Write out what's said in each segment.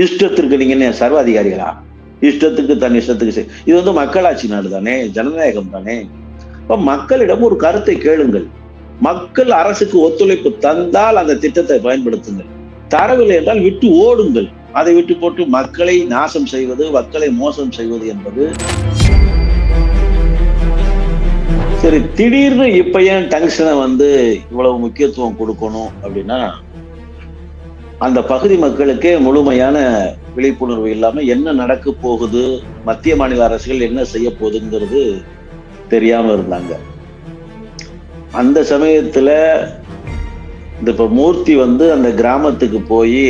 இஷ்டத்திற்கு நீங்க என்ன சர்வாதிகாரிகளா? இஷ்டத்துக்கு தன் இஷ்டத்துக்கு செய்- இது வந்து மக்களாட்சி நாடு தானே ஜனநாயகம் தானே. இப்ப மக்களிடம் ஒரு கருத்தை கேளுங்கள். மக்கள் அரசுக்கு ஒத்துழைப்பு தந்தால் அந்த திட்டத்தை பயன்படுத்துங்கள். தரவில்லை என்றால் விட்டு ஓடுங்கள். அதை விட்டு போட்டு மக்களை நாசம் செய்வது மக்களை மோசம் செய்வது என்பது. சரி திடீர்னு இப்ப ஏன் டங்ஷனை வந்து இவ்வளவு முக்கியத்துவம் கொடுக்கணும் அப்படின்னா அந்த பகுதி மக்களுக்கே முழுமையான விழிப்புணர்வு இல்லாமல் என்ன நடக்க போகுது மத்திய மாநில அரசுகள் என்ன செய்ய போகுதுங்கிறது தெரியாம இருந்தாங்க. அந்த சமயத்துல இந்த இப்ப மூர்த்தி வந்து அந்த கிராமத்துக்கு போய்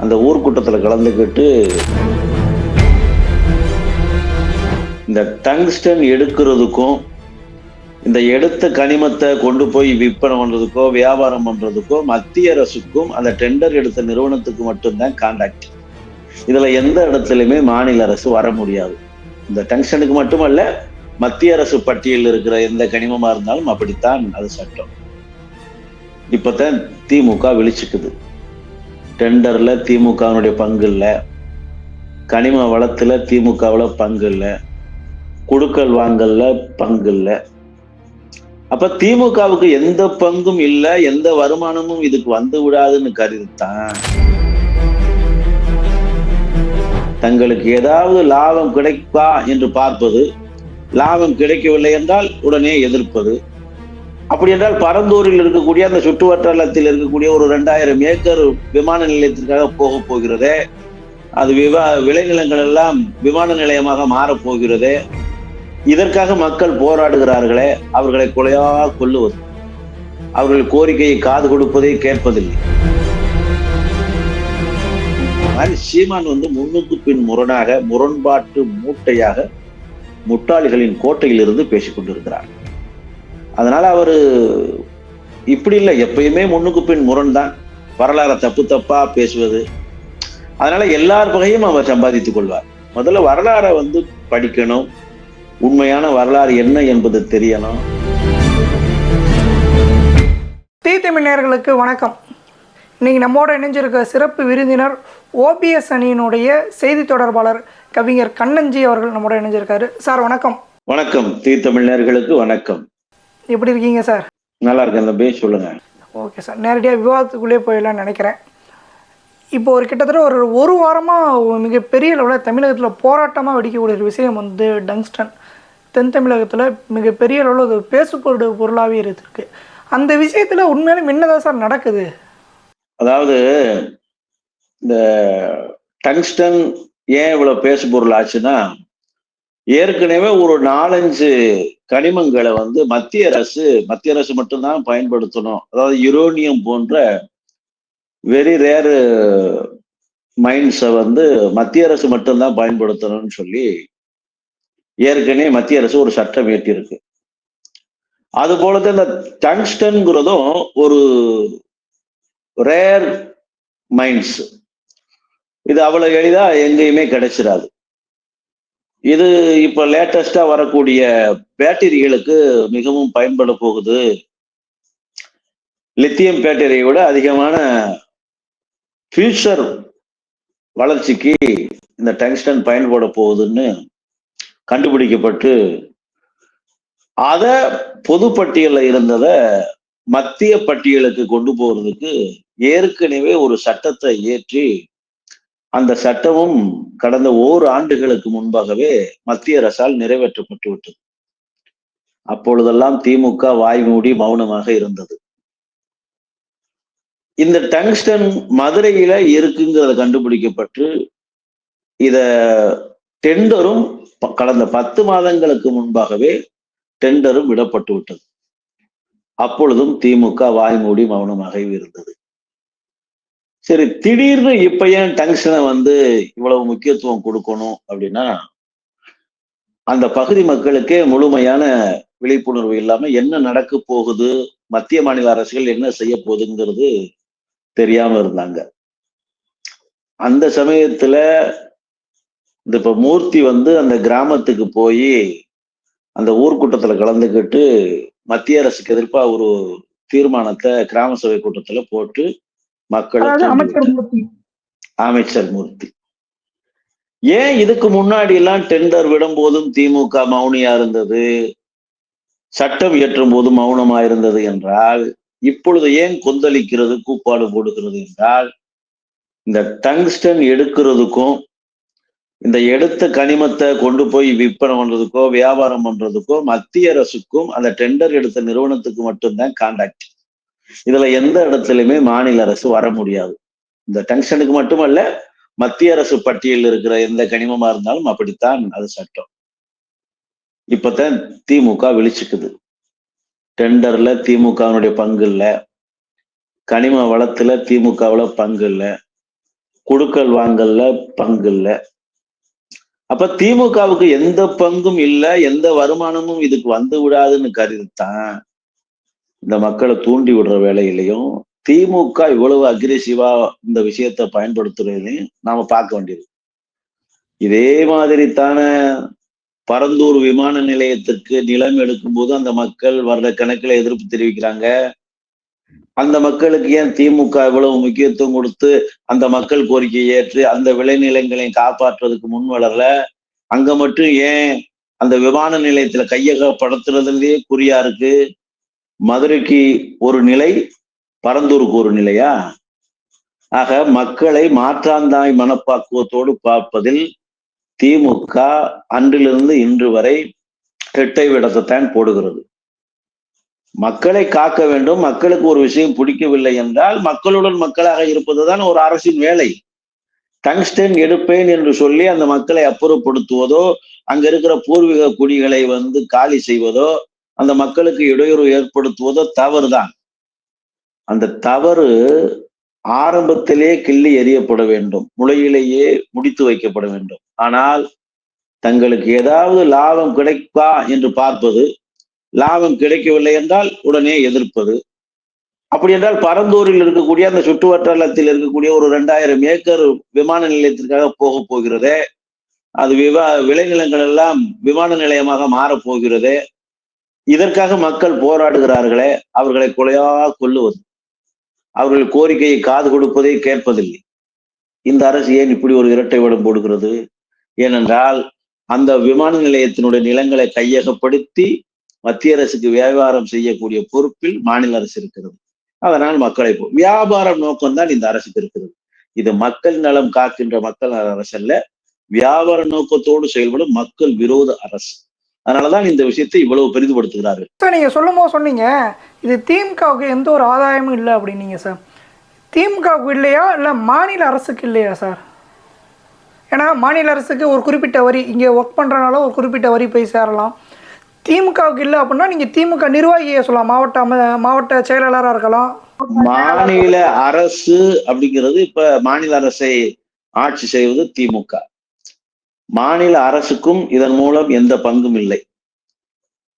அந்த ஊர்க்கூட்டத்தில் கலந்துக்கிட்டு இந்த டங்ஸ்டன் எடுக்கிறதுக்கும் இந்த எடுத்த கனிமத்தை கொண்டு போய் விற்பனை பண்ணுறதுக்கோ வியாபாரம் பண்ணுறதுக்கோ மத்திய அரசுக்கும் அந்த டெண்டர் எடுத்த நிறுவனத்துக்கு மட்டும்தான் கான்டாக்ட் இதில் எந்த இடத்துலையுமே மாநில அரசு வர முடியாது. இந்த டங்ஷனுக்கு மட்டுமல்ல மத்திய அரசு பட்டியலில் இருக்கிற எந்த கனிமமாக இருந்தாலும் அப்படித்தான் அது சட்டம். இப்பதான் திமுக விழிச்சுக்குது. டெண்டரில் திமுகவினுடைய பங்கு இல்லை. கனிம வளத்தில் திமுகவில் பங்கு இல்லை. குடுக்கல் வாங்கல்ல பங்கு இல்லை. அப்ப திமுகவுக்கு எந்த பங்கும் இல்ல எந்த வருமானமும் இதுக்கு வந்து விடாதுன்னு கருதித்தான். தங்களுக்கு ஏதாவது லாபம் கிடைப்பா என்று பார்ப்பது லாபம் கிடைக்கவில்லை என்றால் உடனே எதிர்ப்பது. அப்படி என்றால் பரந்தூரில் இருக்கக்கூடிய அந்த சுற்று வட்டாரத்தில் இருக்கக்கூடிய ஒரு ரெண்டாயிரம் ஏக்கர் விமான நிலையத்திற்காக போக போகிறதே அது விவா விளைநிலங்கள் எல்லாம் விமான நிலையமாக மாறப் போகிறதே இதற்காக மக்கள் போராடுகிறார்களே அவர்களை கொலையாக கொல்லுவது? அவர்கள் கோரிக்கையை காது கொடுப்பதை கேட்பதில்லை. மாதிரி சீமான் வந்து முன்னுக்கு பின் முரணாக முரண்பாட்டு மூட்டையாக முட்டாளிகளின் கோட்டையிலிருந்து பேசிக் கொண்டிருக்கிறார். அதனால அவர் இப்படி இல்லை எப்பயுமே முன்னுக்கு பின் முரண் தான் வரலாறை தப்பு தப்பா பேசுவது. அதனால எல்லார் வகையும் அவர் சம்பாதித்துக் கொள்வார். முதல்ல வரலாறை வந்து படிக்கணும். உண்மையான வரலாறு என்ன என்பது தெரியணும் தீ தமிழ் நேயர்களுக்கு வணக்கம். இன்னைக்கு நம்மோட இணைஞ்சிருக்க சிறப்பு விருந்தினர் ஓபிஎஸ் அணியினுடைய செய்தி தொடர்பாளர் கவிஞர் கண்ணஞ்சி அவர்கள் நம்மோட இணைஞ்சிருக்காரு. சார் வணக்கம். வணக்கம். தீர்த்தமிழர்களுக்கு வணக்கம். எப்படி இருக்கீங்க சார்? நல்லா இருக்கேன் தம்பி. சொல்லுங்க. Okay sir. நேரடியாக விவாதத்துக்குள்ளே போயிடலாம்னு நினைக்கிறேன். இப்போ ஒரு கிட்டத்தட்ட ஒரு ஒரு வாரமாக மிகப்பெரிய அளவில் தமிழகத்தில் போராட்டமாக வெடிக்கக்கூடிய ஒரு விஷயம் வந்து டங்ஸ்டன். தென் தமிழகத்தில் மிகப்பெரிய அளவில் அது பேசுபொருடு பொருளாகவே இருக்கு அந்த விஷயத்தில் உண்மையிலும் என்னதான் சார் நடக்குது? அதாவது இந்த டங்ஸ்டன் ஏன் இவ்வளோ பேசு பொருள் ஆச்சுன்னா ஏற்கனவே ஒரு நாலஞ்சு கனிமங்களை வந்து மத்திய அரசு மத்திய அரசு மட்டும்தான் பயன்படுத்தணும். அதாவது யுரோனியம் போன்ற வெரி ரேரு மைன்ஸை வந்து மத்திய அரசு மட்டும்தான் பயன்படுத்தணும்னு சொல்லி ஏற்கனவே மத்திய அரசு ஒரு சட்டம் இயற்றியிருக்கு. அது போலதான் இந்த டங்ஸ்டன்ங்கிறதும் ஒரு ரேர் மைண்ட்ஸ் இது அவ்வளவு எளிதா எங்கேயுமே கிடைச்சிடாது இது இப்ப லேட்டஸ்டா வரக்கூடிய பேட்டரிகளுக்கு மிகவும் பயன்பட போகுது. லித்தியம் பேட்டரியை விட அதிகமான ஃபியூச்சர் வளர்ச்சிக்கு இந்த டங்ஸ்டன் பயன்பட போகுதுன்னு கண்டுபிடிக்கப்பட்டு அத பொது பட்டியலில் இருந்ததை மத்திய பட்டியலுக்கு கொண்டு போறதுக்கு ஏற்கனவே ஒரு சட்டத்தை இயற்றி அந்த சட்டமும் கடந்த ஓர் ஆண்டுகளுக்கு முன்பாகவே மத்திய அரசால் நிறைவேற்றப்பட்டு விட்டது. அப்பொழுதெல்லாம் திமுக வாய் மூடி மௌனமாக இருந்தது. இந்த டங்ஸ்டன் மதுரையில இருக்குங்கிறத கண்டுபிடிக்கப்பட்டு இத டெண்டரும் கடந்த பத்து மாதங்களுக்கு முன்பாகவே டெண்டரும் விடப்பட்டு விட்டது. அப்பொழுதும் திமுக வாய்மூடி மௌனமாக இருந்தது. சரி திடீர்னு இப்ப ஏன் டங்ஷனை வந்து இவ்வளவு முக்கியத்துவம் கொடுக்கணும் அப்படின்னா அந்த பகுதி மக்களுக்கே முழுமையான விழிப்புணர்வு இல்லாம என்ன நடக்க போகுது மத்திய மாநில அரசுகள் என்ன செய்ய போகுதுங்கிறது தெரியாம இருந்தாங்க. அந்த சமயத்துல இந்த இப்ப மூர்த்தி வந்து அந்த கிராமத்துக்கு போய் அந்த ஊர்க்கூட்டத்துல கலந்துக்கிட்டு மத்திய அரசுக்கு எதிர்ப்பா ஒரு தீர்மானத்தை கிராம சபை கூட்டத்துல போட்டு மக்களை அதாவது தூண்டி அமைச்சர் மூர்த்தி. அமைச்சர் மூர்த்தி. ஏன் இதுக்கு முன்னாடி எல்லாம் டெண்டர் விடும் போதும் திமுக மௌனியா இருந்தது? சட்டம் இயற்றும் போதும் மௌனமா இருந்தது என்றால் இப்பொழுது ஏன் கொந்தளிக்கிறது கூப்பாடு போடுகிறது என்றால் இந்த டங்ஸ்டன் எடுக்கிறதுக்கும் இந்த எடுத்த கனிமத்தை கொண்டு போய் விற்பனை பண்றதுக்கோ வியாபாரம் பண்றதுக்கோ மத்திய அரசுக்கும் அந்த டெண்டர் எடுத்த நிறுவனத்துக்கு மட்டும்தான் கான்டாக்ட் இதுல எந்த இடத்துலயுமே மாநில அரசு வர முடியாது. இந்த டங்ஷனுக்கு மட்டுமல்ல மத்திய அரசு பட்டியலில் இருக்கிற எந்த கனிமமா இருந்தாலும் அப்படித்தான் அது சட்டம். இப்பதான் திமுக விழிச்சுக்குது. டெண்டர்ல திமுகவினுடைய பங்கு இல்ல. கனிம வளத்துல திமுகவுல பங்கு இல்ல. குடுக்கல் வாங்கல்ல பங்கு இல்லை. அப்ப திமுகவுக்கு எந்த பங்கும் இல்ல எந்த வருமானமும் இதுக்கு வந்து விடாதுன்னு கருதித்தான் இந்த மக்களை தூண்டி விடுற வேலையிலையும் திமுக இவ்வளவு அக்ரெசிவா இந்த விஷயத்தை பயன்படுத்துறதையும் நாம பார்க்க வேண்டியது. இதே மாதிரி தானே பரந்தூர் விமான நிலையத்துக்கு நிலம் எடுக்கும் போது அந்த மக்கள் வர்ற கணக்குல எதிர்ப்பு தெரிவிக்கிறாங்க. அந்த மக்களுக்கு ஏன் திமுக இவ்வளவு முக்கியத்துவம் கொடுத்து அந்த மக்கள் கோரிக்கையை ஏற்று அந்த விளைநிலங்களை காப்பாற்றுறதுக்கு முன் வளரல? அங்க மட்டும் ஏன் அந்த விமான நிலையத்துல கையகப்படுத்துறதுலயே குறியா இருக்கு? மதுரைக்கு ஒரு நிலை பரந்தூருக்கு ஒரு நிலையா? ஆக மக்களை மாற்றாந்தாய் மனப்பாக்குவத்தோடு பார்ப்பதில் திமுக அன்றிலிருந்து இன்று வரை இரட்டை விடத்தைத்தான் போடுகிறது. மக்களை காக்க வேண்டும் மக்களுக்கு ஒரு விஷயம் பிடிக்கவில்லை என்றால் மக்களுடன் மக்களாக இருப்பதுதான் ஒரு அரசின் வேலை. டங்ஸ்டன் எடுப்பேன் என்று சொல்லி அந்த மக்களை அப்புறப்படுத்துவதோ அங்க இருக்கிற பூர்வீக குடிகளை வந்து காலி செய்வதோ அந்த மக்களுக்கு இடையூறு ஏற்படுத்துவதோ தவறுதான். அந்த தவறு ஆரம்பத்திலே கிள்ளி எறியப்பட வேண்டும் முளையிலேயே முடித்து வைக்கப்பட வேண்டும். ஆனால் தங்களுக்கு ஏதாவது லாபம் கிடைப்பா என்று பார்ப்பது லாபம் கிடைக்கவில்லை என்றால் உடனே எதிர்ப்பது. அப்படி என்றால் பரந்தூரில் இருக்கக்கூடிய அந்த சுற்று வட்டாரத்தில் இருக்கக்கூடிய ஒரு ரெண்டாயிரம் ஏக்கர் விமான நிலையத்திற்காக போக போகிறதே. அது விவா விளைநிலங்கள் எல்லாம் விமான நிலையமாக மாறப்போகிறதே இதற்காக மக்கள் போராடுகிறார்களே அவர்களை கொலையாக கொல்லுவது. அவர்கள் கோரிக்கையை காது கொடுப்பதை கேட்பதில்லை. இந்த அரசு ஏன் இப்படி ஒரு இரட்டை விடம் போடுகிறது? ஏனென்றால் அந்த விமான நிலையத்தினுடைய நிலங்களை கையகப்படுத்தி மத்திய அரசுக்கு வியாபாரம் செய்யக்கூடிய பொறுப்பில் மாநில அரசு இருக்கிறது. அதனால் மக்களை போ வியாபாரம் நோக்கம்தான் இந்த அரசுக்கு இருக்கிறது. இது மக்கள் நலம் காக்கின்ற மக்கள் நல அரசு அல்ல வியாபார நோக்கத்தோடு செயல்படும் மக்கள் விரோத அரசு. அதனாலதான் இந்த விஷயத்தை இவ்வளவு பெரிதுபடுத்துகிறார்கள். சார் நீங்கள் சொல்லும் போது சொன்னீங்க இது திமுகவுக்கு எந்த ஒரு ஆதாயமும் இல்லை அப்படின்னீங்க சார். திமுகவுக்கு இல்லையா இல்லை மாநில அரசுக்கு இல்லையா சார்? ஏன்னா மாநில அரசுக்கு ஒரு குறிப்பிட்ட வரி இங்கே ஒர்க் பண்ணுறனால ஒரு குறிப்பிட்ட வரி போய் சேரலாம். திமுகவுக்கு இல்லை அப்படின்னா நீங்க திமுக நிர்வாகியை சொல்லலாம். மாவட்ட மாவட்ட செயலாளராக இருக்கலாம். மாநில அரசு அப்படிங்கிறது இப்ப மாநில அரசை ஆட்சி செய்வது திமுக. மாநில அரசுக்கும் இதன் மூலம் எந்த பங்கும் இல்லை.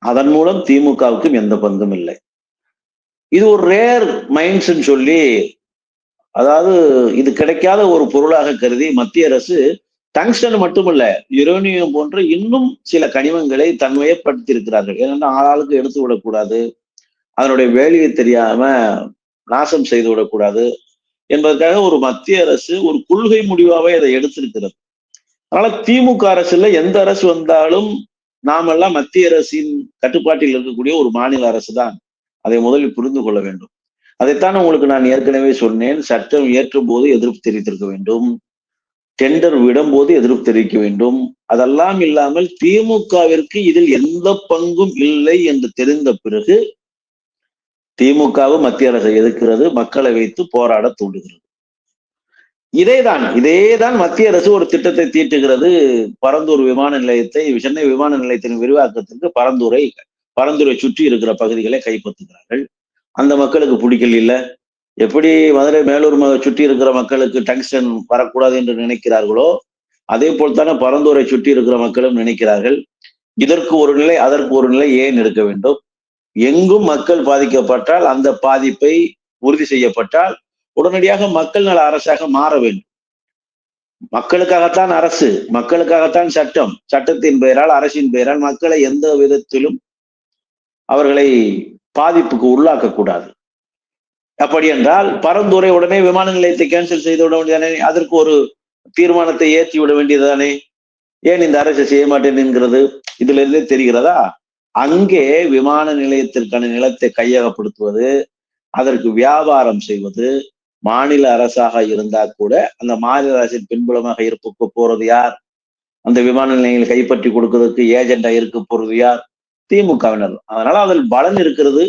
அதன் மூலம் திமுகவுக்கும் எந்த பங்கும் இல்லை. இது ஒரு ரேர் மைண்ட்ஸ்ன்னு சொல்லி அதாவது இது கிடைக்காத ஒரு பொருளாக கருதி மத்திய அரசு டங்ஸ்டன் மட்டுமல்ல யுரேனியம் போன்ற இன்னும் சில கனிமங்களை தன்மையப்படுத்தியிருக்கிறார்கள். ஏன்னா ஆளாளுக்கு எடுத்து விடக்கூடாது அதனுடைய வேலையை தெரியாம நாசம் செய்து விடக்கூடாது என்பதற்காக ஒரு மத்திய அரசு ஒரு கொள்கை முடிவாவே அதை எடுத்திருக்கிறது. அதனால திமுக அரசுல எந்த அரசு வந்தாலும் நாமெல்லாம் மத்திய அரசின் கட்டுப்பாட்டில் இருக்கக்கூடிய ஒரு மாநில அரசு தான் அதை முதலில் புரிந்து கொள்ள வேண்டும். அதைத்தான் உங்களுக்கு நான் ஏற்கனவே சொன்னேன். சட்டம் இயற்றும் போது எதிர்ப்பு தெரிவித்திருக்க வேண்டும். டெண்டர் விடும்போது எதிர்ப்பு தெரிவிக்க வேண்டும். அதெல்லாம் இல்லாமல் திமுகவிற்கு இதில் எந்த பங்கும் இல்லை என்று தெரிந்த பிறகு திமுகவும் மத்திய அரசை எதிர்க்கிறது மக்களை வைத்து போராட தூண்டுகிறது. இதேதான் இதேதான் மத்திய அரசு ஒரு திட்டத்தை தீட்டுகிறது. பரந்தூர் விமான நிலையத்தை சென்னை விமான நிலையத்தின் விரிவாக்கத்திற்கு பரந்தூரை பரந்தூரை சுற்றி இருக்கிற பகுதிகளை கைப்பற்றுகிறார்கள். அந்த மக்களுக்கு பிடிக்கல. எப்படி மதுரை மேலூர் சுற்றி இருக்கிற மக்களுக்கு டங்ஸ்டன் வரக்கூடாது என்று நினைக்கிறார்களோ அதே போல் தானே பரந்தூரை சுற்றி இருக்கிற மக்களும் நினைக்கிறார்கள். இதற்கு ஒரு நிலை அதற்கு ஒரு நிலை ஏன் இருக்க வேண்டும்? எங்கும் மக்கள் பாதிக்கப்பட்டால் அந்த பாதிப்பை உறுதி செய்யப்பட்டால் உடனடியாக மக்கள் நல அரசாக மாற வேண்டும். மக்களுக்காகத்தான் அரசு மக்களுக்காகத்தான் சட்டம். சட்டத்தின் பெயரால் அரசின் பெயரால் மக்களை எந்த விதத்திலும் அவர்களை பாதிப்புக்கு உள்ளாக்க கூடாது அப்படி என்றால் பரந்துரை உடனே விமான நிலையத்தை கேன்சல் செய்து விட வேண்டியதானே? அதற்கு ஒரு தீர்மானத்தை ஏற்றி விட வேண்டியதுதானே? ஏன் இந்த அரசு செய்ய மாட்டேன் என்கிறது? இதுல இருந்தே தெரிகிறதா? அங்கே விமான நிலையத்திற்கான நிலத்தை கையகப்படுத்துவது அதற்கு வியாபாரம் செய்வது மாநில அரசாக இருந்தா கூட அந்த மாநில அரசின் பின்புலமாக இருக்க போறது யார்? அந்த விமான நிலையங்களை கைப்பற்றி கொடுக்கிறதுக்கு ஏஜெண்டா இருக்க போறது யார்? திமுகவினர். அதனால அதில் பலன் இருக்கிறது.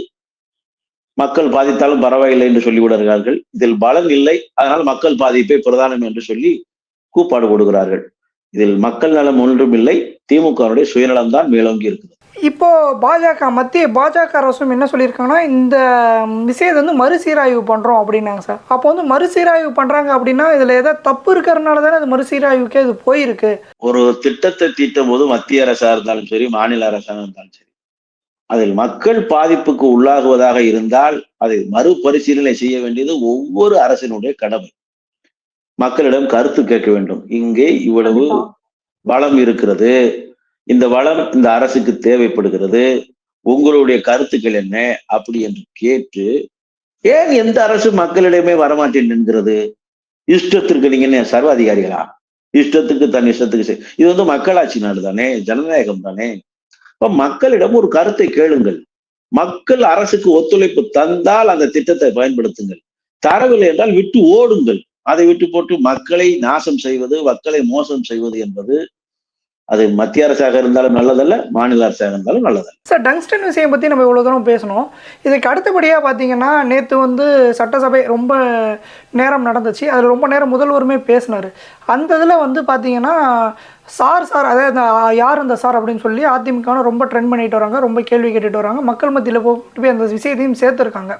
மக்கள் பாதித்தாலும் பரவாயில்லை என்று சொல்லிவிடுகிறார்கள் இதில் பலன் இல்லை. அதனால் மக்கள் பாதிப்பே பிரதானம் என்று சொல்லி கூப்பாடு கொடுக்கிறார்கள் இதில் மக்கள் நலம் ஒன்றும் இல்லை. திமுகவுடைய சுயநலம் தான் மேலோங்கி இருக்குது இப்போ பாஜக மத்திய பாஜக அரசும் என்ன சொல்லியிருக்காங்கன்னா இந்த விஷயத்தை வந்து மறுசீராய்வு பண்ணுறோம் அப்படின்னாங்க சார். அப்போ வந்து மறுசீராய்வு பண்ணுறாங்க அப்படின்னா இதில் ஏதாவது தப்பு இருக்கிறதுனால தானே அது மறுசீராய்வுக்கே இது போயிருக்கு. ஒரு திட்டத்தை தீட்டும் போது மத்திய அரசா இருந்தாலும் சரி மாநில அரசாக இருந்தாலும் சரி அதில் மக்கள் பாதிப்புக்கு உள்ளாகுவதாக இருந்தால் அதை மறுபரிசீலனை செய்ய வேண்டியது ஒவ்வொரு அரசினுடைய கடமை. மக்களிடம் கருத்து கேட்க வேண்டும். இங்கே இவ்வளவு வளம் இருக்கிறது. இந்த வளம் இந்த அரசுக்கு தேவைப்படுகிறது. உங்களுடைய கருத்துக்கள் என்ன? அப்படி என்று கேட்டு ஏன் எந்த அரசு மக்களிடமே வரமாட்டேன் என்கிறது? இஷ்டத்திற்கு நீங்க என்ன சர்வாதிகாரிகளா? இஷ்டத்துக்கு தன் இஷ்டத்துக்கு இது வந்து மக்களாட்சி நாடு தானே ஜனநாயகம் தானே? இப்ப மக்களிடம் ஒரு கருத்தை கேளுங்கள். மக்கள் அரசுக்கு ஒத்துழைப்பு தந்தால் அந்த திட்டத்தை பயன்படுத்துங்கள். தரவில்லை என்றால் விட்டு ஓடுங்கள். அதை விட்டு போட்டு மக்களை நாசம் செய்வது மக்களை மோசம் செய்வது என்பது அது மத்திய அரசாக இருந்தாலும் நல்லதல்ல மாநில அரசாக இருந்தாலும் நல்லதல்ல. சார் டங்ஸ்டன் விஷயம் பற்றி நம்ம இவ்வளோ தூரம் பேசணும். இதுக்கு அடுத்தபடியாக பார்த்தீங்கன்னா நேற்று வந்து சட்டசபை ரொம்ப நேரம் நடந்துச்சு. அதில் ரொம்ப நேரம் முதல்வருமே பேசினார். அந்த இதில் வந்து பார்த்தீங்கன்னா சார் சார் அதாவது அந்த யார் அந்த சார் அப்படின்னு சொல்லி அதிமுக ரொம்ப ட்ரெண்ட் பண்ணிட்டு வராங்க ரொம்ப கேள்வி கேட்டுட்டு வராங்க. மக்கள் மத்தியில் போய் அந்த விஷயத்தையும் சேர்த்துருக்காங்க.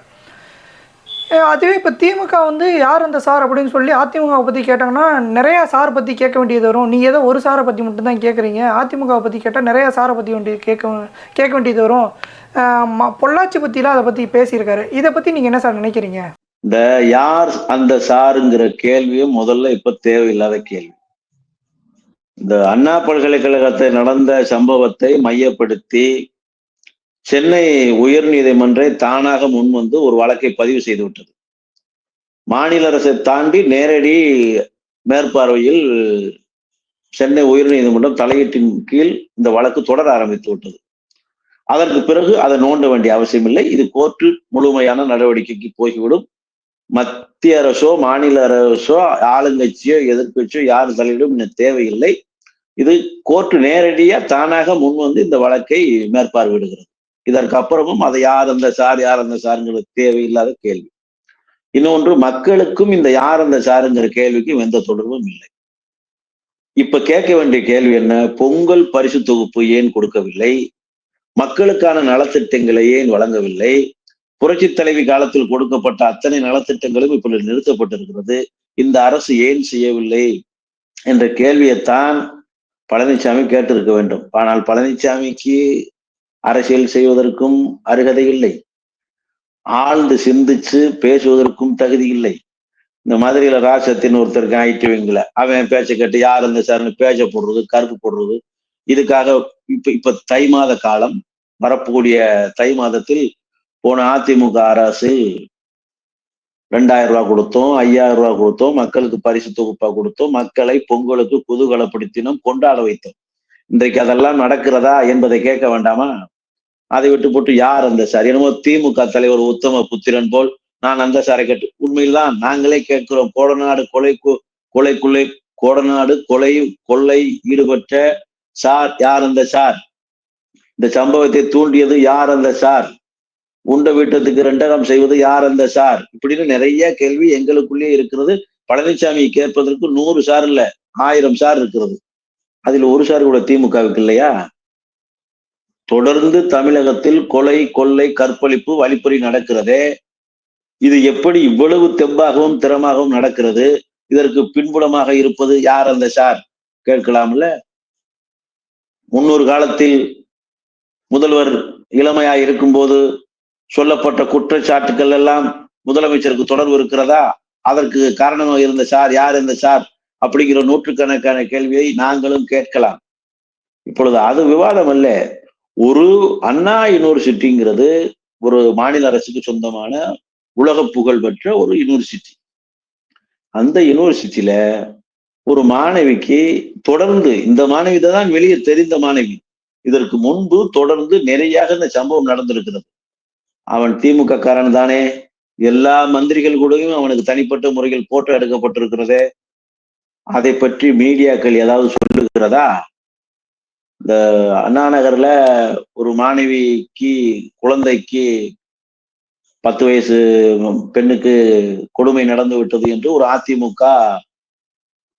அதுவே இப்போ திமுக வந்து யார் அந்த சார் அப்படின்னு சொல்லி அதிமுகவை பற்றி கேட்டாங்கன்னா நிறையா சாரை பற்றி கேட்க வேண்டியது வரும். நீங்கள் ஏதோ ஒரு சாரை பற்றி மட்டும்தான் கேட்குறீங்க அதிமுகவை பற்றி கேட்டால் நிறையா சாரை பற்றி வேண்டிய கேட்க கேட்க வேண்டியது வரும். ம- பொள்ளாச்சி பற்றிலாம் அதை பற்றி பேசியிருக்காரு. இதை பற்றி நீங்கள் என்ன சார் நினைக்கிறீங்க? இந்த யார் அந்த சாருங்கிற கேள்வியும் முதல்ல இப்போ தேவையில்லாத கேள்வி. இந்த அண்ணா பல்கலைக்கழகத்தை நடந்த சம்பவத்தை மையப்படுத்தி சென்னை உயர்நீதிமன்றம் தானாக முன்வந்து ஒரு வழக்கை பதிவு செய்து விட்டது மாநில அரசை தாண்டி நேரடி மேற்பார்வையில் சென்னை உயர்நீதிமன்றம் தலையீட்டின் கீழ் இந்த வழக்கு தொடர ஆரம்பித்து விட்டது. அதற்கு பிறகு அதை நோண்ட வேண்டிய அவசியம் இல்லை. இது கோர்ட்டு முழுமையான நடவடிக்கைக்கு போய்விடும். மத்திய அரசோ மாநில அரசோ ஆளுங்கட்சியோ எதிர்க்கட்சியோ யார் தலையிடும் இன்னும் தேவையில்லை. இது கோர்ட்டு நேரடியாக தானாக முன் வந்து இந்த வழக்கை மேற்பார்வையிடுகிறது. இதற்கு அப்புறமும் அதை யார் அந்த சார் யார் அந்த சாருங்கிறது தேவையில்லாத கேள்வி. இன்னொன்று மக்களுக்கும் இந்த யார் அந்த சாருங்கிற கேள்விக்கும் எந்த தொடர்பும் இல்லை. இப்ப கேட்க வேண்டிய கேள்வி என்ன? பொங்கல் பரிசு தொகுப்பு ஏன் கொடுக்கவில்லை? மக்களுக்கான நலத்திட்டங்களை ஏன் வழங்கவில்லை? புரட்சி தலைவி காலத்தில் கொடுக்கப்பட்ட அத்தனை நலத்திட்டங்களும் இப்பொழுது நிறுத்தப்பட்டிருக்கிறது. இந்த அரசு ஏன் செய்யவில்லை? என்ற கேள்வியைத்தான் பழனிசாமி கேட்டிருக்க வேண்டும். ஆனால் பழனிசாமிக்கு அரசியல் செய்வதற்கும் அருகதை இல்லை. ஆழ்ந்து சிந்திச்சு பேசுவதற்கும் தகுதி இல்லை. இந்த மதுரையில ராசத்தின் ஒருத்தருக்கு ஐடி விங்கில அவன் பேச்ச கேட்டு யார் இந்த சார்னு பேச்சை போடுறது கருப்பு போடுறது. இதுக்காக இப்ப இப்ப தை மாத காலம் வரக்கூடிய தை மாதத்தில் போன அதிமுக அரசு ரெண்டாயிரம் ரூபாய் கொடுத்தோம் ஐயாயிரம் ரூபாய் கொடுத்தோம் மக்களுக்கு பரிசு தொகுப்பா கொடுத்தோம் மக்களை பொங்கலுக்கு குதூகலப்படுத்தினோம் கொண்டாட வைத்தோம். இன்றைக்கு அதெல்லாம் நடக்கிறதா என்பதை கேட்க வேண்டாமா? அதை விட்டு போட்டு யார் அந்த சார்? என்னமோ திமுக தலைவர் உத்தம புத்திரன் போல் நான் அந்த சாரை கேட்டு உண்மையில்தான் நாங்களே கேட்கிறோம். கோடநாடு கொலை கு- கொலை கொள்ளை கோடநாடு கொலை கொள்ளை ஈடுபட்ட சார் யார் அந்த சார்? இந்த சம்பவத்தை தூண்டியது யார் அந்த சார்? உண்ட வீட்டத்துக்கு ரெண்டகம் செய்வது யார் அந்த சார்? இப்படின்னு நிறைய கேள்வி எங்களுக்குள்ளே இருக்கிறது. பழனிசாமி கேட்பதற்கு நூறு சார் இல்ல ஆயிரம் சார் இருக்கிறது. அதில் ஒரு சார் கூட திமுகவுக்கு இல்லையா? தொடர்ந்து தமிழகத்தில் கொலை கொள்ளை கற்பழிப்பு வழிப்பறி நடக்கிறதே. இது எப்படி இவ்வளவு தெம்பாகவும் திறமாகவும் நடக்கிறது? இதற்கு பின்புலமாக இருப்பது யார் அந்த சார்? கேட்கலாம்ல. முன்னொரு காலத்தில் முதல்வர் இளமையா இருக்கும்போது சொல்லப்பட்ட குற்றச்சாட்டுக்கள் எல்லாம் முதலமைச்சருக்கு தொடர்பு இருக்கிறதா? அதற்கு காரணமாக இருந்த சார் யார் இந்த சார்? அப்படிங்கிற நூற்றுக்கணக்கான கேள்வியை நாங்களும் கேட்கலாம். இப்பொழுது அது விவாதம் அல்ல. ஒரு அண்ணா யூனிவர்சிட்டிங்கிறது ஒரு மாநில அரசுக்கு சொந்தமான உலக புகழ் பெற்ற ஒரு யூனிவர்சிட்டி. அந்த யூனிவர்சிட்டியில ஒரு மாணவிக்கு தொடர்ந்து இந்த மாணவி தான் வெளியே தெரிந்த மாணவி. இதற்கு முன்பு தொடர்ந்து நிறைய இந்த சம்பவம் நடந்திருக்கிறது. அவன் திமுக காரன் தானே. எல்லா மந்திரிகள் கூடயும் அவனுக்கு தனிப்பட்ட முறையில் போட்டோ எடுக்கப்பட்டிருக்கிறதே. அதை பற்றி மீடியாக்கள் ஏதாவது சொல்லுகிறதா? இந்த அண்ணா நகர்ல ஒரு மாணவிக்கு குழந்தைக்கு பத்து வயசு பெண்ணுக்கு கொடுமை நடந்து விட்டது என்று ஒரு அதிமுக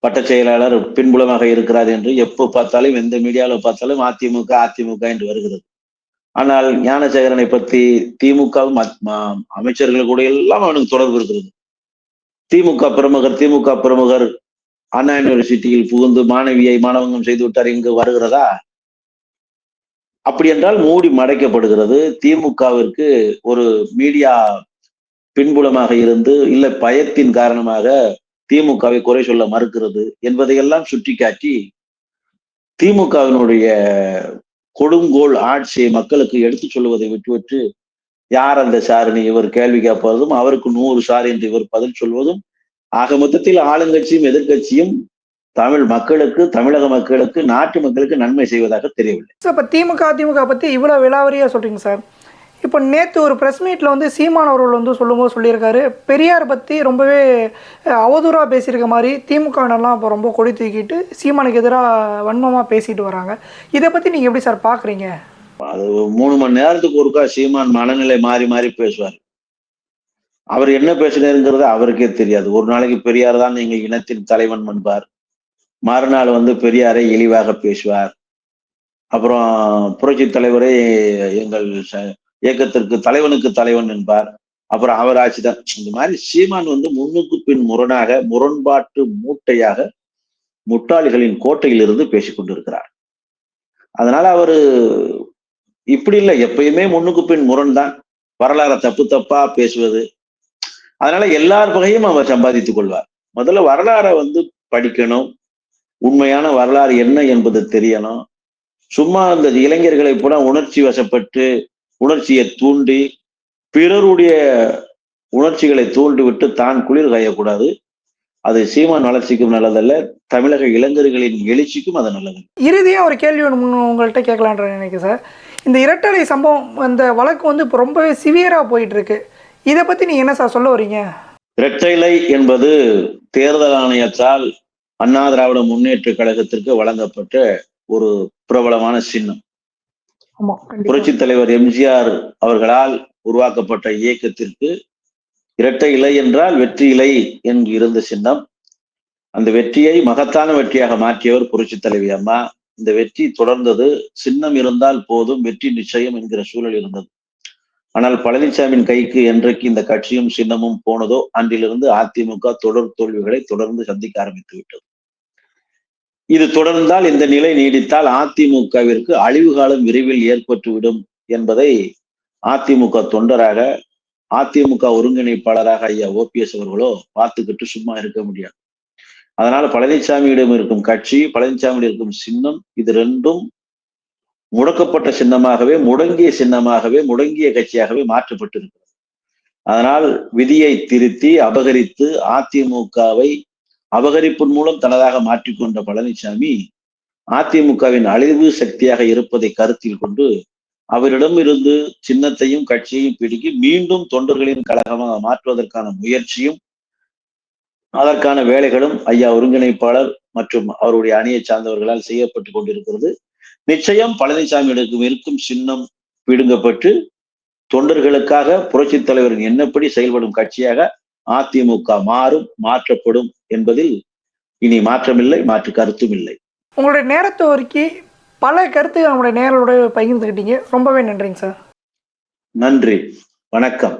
பட்ட செயலாளர் பின்புலமாக இருக்கிறார் என்று எப்போ பார்த்தாலும் எந்த மீடியாவில் பார்த்தாலும் அதிமுக அதிமுக என்று வருகிறது. ஆனால் ஞானசேகரனை பற்றி திமுகவும் அமைச்சர்கள் கூட எல்லாம் அவனுக்கு தொடர்பு இருக்கிறது. திமுக பிரமுகர் திமுக பிரமுகர் அண்ணா யூனிவர்சிட்டியில் புகுந்து மாணவியை மாணவங்கம் செய்து விட்டார். இங்கு வருகிறதா? அப்படி என்றால் மூடி மடைக்கப்படுகிறது. திமுகவிற்கு ஒரு மீடியா பின்புலமாக இருந்து இல்லை பயத்தின் காரணமாக திமுகவை குறை சொல்ல மறுக்கிறது என்பதையெல்லாம் சுட்டிக்காட்டி திமுகவினுடைய கொடுங்கோல் ஆட்சியை மக்களுக்கு எடுத்து சொல்லுவதை விட்டுவிட்டு யார் அந்த சாரணி இவர் கேள்வி கேட்பதும் அவருக்கு நூறு சாரி என்று இவர் பதில் சொல்வதும் ஆக மொத்தத்தில் ஆளுங்கட்சியும் எதிர்கட்சியும் தமிழ் மக்களுக்கு தமிழக மக்களுக்கு நாட்டு மக்களுக்கு நன்மை செய்வதாக தெரியவில்லை. சார் இப்போ திமுக அதிமுக பற்றி இவ்வளோ விலாவரியாக சொல்கிறீங்க சார். இப்போ நேற்று ஒரு ப்ரெஸ் மீட்டில் வந்து சீமான் அவர்கள் வந்து சொல்லும்போது சொல்லியிருக்காரு. பெரியார் பற்றி ரொம்பவே அவதூறாக பேசியிருக்க மாதிரி திமுகவினர்லாம் இப்போ ரொம்ப கொடி தூக்கிட்டு சீமானுக்கு எதிராக வன்மமாக பேசிட்டு வராங்க. இதை பற்றி நீங்கள் எப்படி சார் பார்க்குறீங்க அது மூணு மணி நேரத்துக்கு ஒருக்கா சீமான் மனநிலை மாறி மாறி பேசுவார். அவர் என்ன பேசினாருங்கிறது அவருக்கே தெரியாது. ஒரு நாளைக்கு பெரியார் தான் நீங்க இனத்தின் தலைவன் என்பார். மறுநாள் வந்து பெரியாரை இழிவாக பேசுவார். அப்புறம் புரட்சி தலைவரை எங்கள் இயக்கத்திற்கு தலைவனுக்கு தலைவன் என்பார். அப்புறம் அவர் ஆட்சிதான் இந்த மாதிரி சீமான் வந்து முன்னுக்கு பின் முரணாக முரண்பாட்டு மூட்டையாக முட்டாளிகளின் கோட்டையிலிருந்து பேசிக்கொண்டிருக்கிறார் அதனால அவரு இப்படி இல்லை எப்பயுமே முன்னுக்கு பின் முரண் தான். வரலாறை தப்பு தப்பா பேசுவது. அதனால எல்லார் வகையும் அவர் சம்பாதித்துக் கொள்வார். முதல்ல வரலாறை வந்து படிக்கணும். உண்மையான வரலாறு என்ன என்பது தெரியணும். சும்மா அந்த இளைஞர்களை கூட உணர்ச்சி வசப்பட்டு உணர்ச்சியை தூண்டி பிறருடைய உணர்ச்சிகளை தூண்டிவிட்டு தான் குளிர் காயக்கூடாது. அது சீமான் வளர்ச்சிக்கும் நல்லதல்ல தமிழக இளைஞர்களின் எழுச்சிக்கும் அது நல்லது. இறுதியாக ஒரு கேள்வி ஒன்று உங்கள்கிட்ட கேட்கலான்ற நினைக்கிறேன் சார். இந்த இரட்டலை சம்பவம் அந்த வழக்கு வந்து இப்போ ரொம்பவே சிவியராக போயிட்டு இருக்கு இதை பற்றி நீங்கள் என்ன சார் சொல்ல வரீங்க இரட்டைலை என்பது தேர்தல் ஆணையத்தால் அண்ணா திராவிட முன்னேற்ற கழகத்திற்கு வழங்கப்பட்ட ஒரு பிரபலமான சின்னம். புரட்சி தலைவர் எம்ஜிஆர் அவர்களால் உருவாக்கப்பட்ட இயக்கத்திற்கு இரட்டை இலை என்றால் வெற்றி இலை என்று இருந்த சின்னம். அந்த வெற்றியை மகத்தான வெற்றியாக மாற்றியவர் புரட்சி தலைவி அம்மா. இந்த வெற்றி தொடர்ந்தது சின்னம் இருந்தால் போதும் வெற்றி நிச்சயம் என்கிற சூழல் இருந்தது. ஆனால் பழனிசாமியின் கைக்கு என்றைக்கு இந்த கட்சியும் சின்னமும் போனதோ அன்றிலிருந்து அதிமுக தொடர் தோல்விகளை தொடர்ந்து சந்திக்க ஆரம்பித்து விட்டது. இது தொடர்ந்தால் இந்த நிலை நீடித்தால் அதிமுகவிற்கு அழிவு காலம் விரைவில் ஏற்பட்டுவிடும் என்பதை அதிமுக தொண்டராக அதிமுக ஒருங்கிணைப்பாளராக ஐயா ஓபிஎஸ் அவர்களோ பார்த்துக்கிட்டு சும்மா இருக்க முடியாது. அதனால பழனிசாமியிடம் இருக்கும் கட்சி பழனிசாமியிடம் இருக்கும் சின்னம் இது ரெண்டும் முடக்கப்பட்ட சின்னமாகவே முடங்கிய சின்னமாகவே முடங்கிய கட்சியாகவே மாற்றப்பட்டிருக்கிறது. அதனால் விதியை திருத்தி அபகரித்து அதிமுகவை அபகரிப்பின் மூலம் தனதாக மாற்றிக்கொண்ட பழனிசாமி அதிமுகவின் அழிவு சக்தியாக இருப்பதை கருத்தில் கொண்டு அவரிடம் இருந்து சின்னத்தையும் கட்சியையும் பிடிக்கி மீண்டும் தொண்டர்களின் கழகமாக மாற்றுவதற்கான முயற்சியும் அதற்கான வேலைகளும் ஐயா ஒருங்கிணைப்பாளர் மற்றும் அவருடைய அணியை சார்ந்தவர்களால் செய்யப்பட்டு கொண்டிருக்கிறது. நிச்சயம் பழனிசாமியிடம் இருக்கும் சின்னம் பிடுங்கப்பட்டு தொண்டர்களுக்காக புரட்சித் தலைவரின் என்னப்படி செயல்படும் கட்சியாக அதிமுக மாறும் மாற்றப்படும் என்பதில் இனி மாற்றமில்லை மாற்று கருத்தும் இல்லை. உங்களுடைய நேரத்தை ஒருக்கி பல கருத்து நம்மளுடைய நேரோட பகிர்ந்துக்கிட்டீங்க. ரொம்பவே நன்றிங்க சார். நன்றி வணக்கம்.